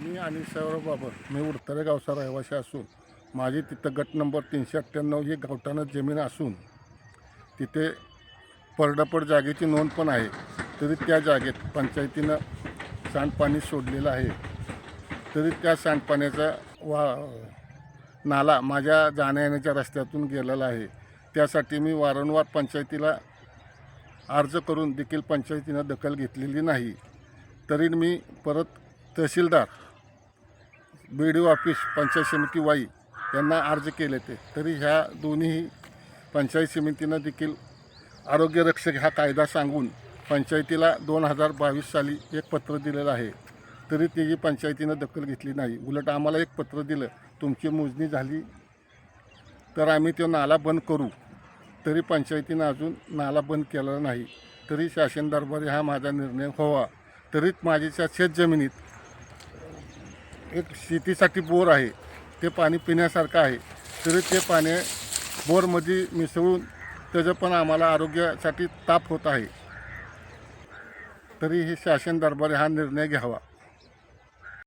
मी आणि सौरभ बाबर मी उडतरे गावचा रहिवासी असून माझी तिथं गट नंबर तीनशे अठ्ठ्याण्णव ही गावठानं जमीन असून तिथे परडापड जागेची नोंद पण आहे तरी त्या जागेत पंचायतीनं सांडपाणी सोडलेलं आहे. तरी त्या सांडपाण्याचा वा नाला माझ्या जाण्या येण्याच्या रस्त्यातून गेलेला आहे. त्यासाठी मी वारंवार पंचायतीला अर्ज करून देखील पंचायतीनं दखल घेतलेली नाही. तरी मी परत tehsildar B D O office panchayat samiti Wai यांना अर्ज केले ते. तरी ह्या दोन्ही पंचायत समितीनं देखील आरोग्यरक्षक हा कायदा सांगून पंचायतीला दोन हजार बावीस साली एक पत्र दिलेलं आहे. तरी त्याची पंचायतीनं दखल घेतली नाही. उलट आम्हाला एक पत्र दिलं तुमची मोजणी झाली तर आम्ही तो नाला बंद करू. तरी पंचायतीनं अजून नाला बंद केलेला नाही. तरी शासन दरबारी हा माझा निर्णय व्हावा. तरीच माझ्याच्या शेतजमिनीत एक शेतीसाठी बोर आहे ते पाणी पिण्यासारखं आहे. तरी ते पाणी बोरमध्ये मिसळून त्याचं पण आम्हाला आरोग्यासाठी ताप होत आहे. तरी हे शासन दरबारी हा निर्णय घ्यावा.